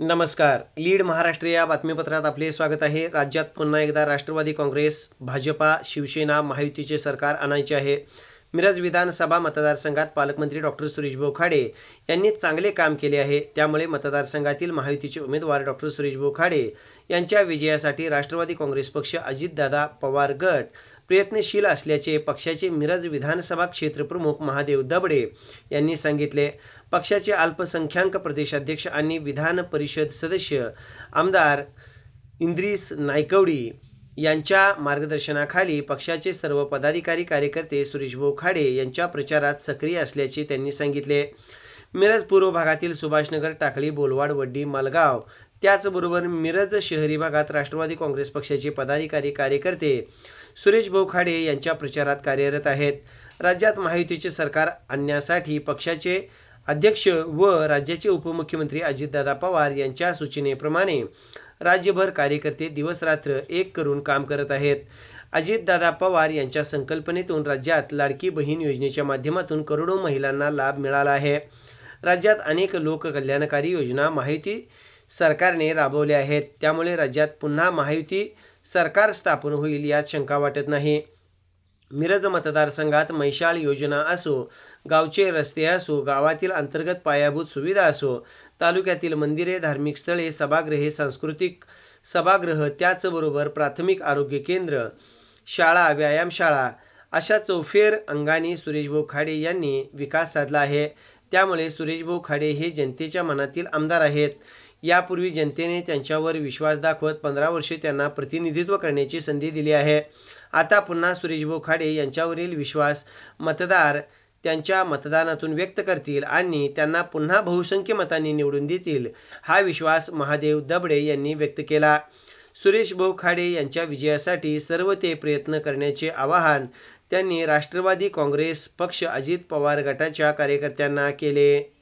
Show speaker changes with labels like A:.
A: नमस्कार. लीड महाराष्ट्र या बातमीपत्रात आपले स्वागत आहे. राज्यात पुन्हा एकदा राष्ट्रवादी काँग्रेस भाजपा शिवसेना महायुतीचे सरकार आणायचे आहे. मिरज विधानसभा मतदारसंघात पालकमंत्री डॉक्टर सुरेश बोखाडे यांनी चांगले काम केले आहे. त्यामुळे मतदारसंघातील महायुतीचे उमेदवार डॉक्टर सुरेश बोखाडे यांच्या विजयासाठी राष्ट्रवादी काँग्रेस पक्ष अजितदादा पवार गट प्रयत्नशील असल्याचे पक्षाचे मिरज विधानसभा क्षेत्रप्रमुख महादेव दबडे यांनी सांगितले. पक्षाचे अल्पसंख्याक प्रदेशाध्यक्ष आणि विधान परिषद सदस्य आमदार इंद्रिस नायकवडी यांच्या मार्गदर्शनाखाली पक्षाचे सर्व पदाधिकारी कार्यकर्ते सुरेश खाडे यांच्या प्रचारात सक्रिय असल्याचे त्यांनी सांगितले. मिरज पूर्व भागातील सुभाषनगर टाकळी बोलवाड वड्डी मालगाव त्याचबरोबर मिरज शहरी भागात राष्ट्रवादी काँग्रेस पक्षाचे पदाधिकारी कार्यकर्ते सुरेश खाडे यांच्या प्रचारात कार्यरत आहेत. राज्यात महायुतीचे सरकार आणण्यासाठी पक्षाचे अध्यक्ष व राज्याचे उपमुख्यमंत्री अजितदादा पवार यांच्या सूचनेप्रमाणे राज्यभर कार्यकर्ते दिवसरात्र एक करून काम करत आहेत. अजितदादा पवार यांच्या संकल्पनेतून राज्यात लाडकी बहीण योजनेच्या माध्यमातून करोडो महिलांना लाभ मिळाला आहे. राज्यात अनेक लोककल्याणकारी योजना महायुती सरकारने राबवल्या आहेत. त्यामुळे राज्यात पुन्हा महायुती सरकार स्थापन होईल यात शंका वाटत नाही. मिरज मतदारसंघात मैशाळ योजना असो गावचे रस्ते असो गावातील अंतर्गत पायाभूत सुविधा असो तालुक्यातील मंदिरे धार्मिक स्थळे सभागृहे सांस्कृतिक सभागृह त्याचबरोबर प्राथमिक आरोग्य केंद्र शाळा व्यायामशाळा अशा चौफेर अंगाने सुरेशभाऊ खाडे यांनी विकास साधला आहे. त्यामुळे सुरेशभाऊ खाडे हे जनतेच्या मनातील आमदार आहेत. यापूर्वी जनतेने त्यांच्यावर विश्वास दाखवत पंधरा वर्षे त्यांना प्रतिनिधित्व करण्याची संधी दिली आहे. आता पुन्हा सुरेशभाऊ खाडे यांच्यावरील विश्वास मतदार त्यांच्या मतदानातून व्यक्त करतील आणि त्यांना पुन्हा बहुसंख्य मतांनी निवडून देतील. हा विश्वास महादेव दबडे यांनी व्यक्त केला. सुरेश भाऊ खाडे यांच्या विजयासाठी सर्व ते प्रयत्न करण्याचे आवाहन त्यांनी राष्ट्रवादी काँग्रेस पक्ष अजित पवार गटाच्या कार्यकर्त्यांना केले.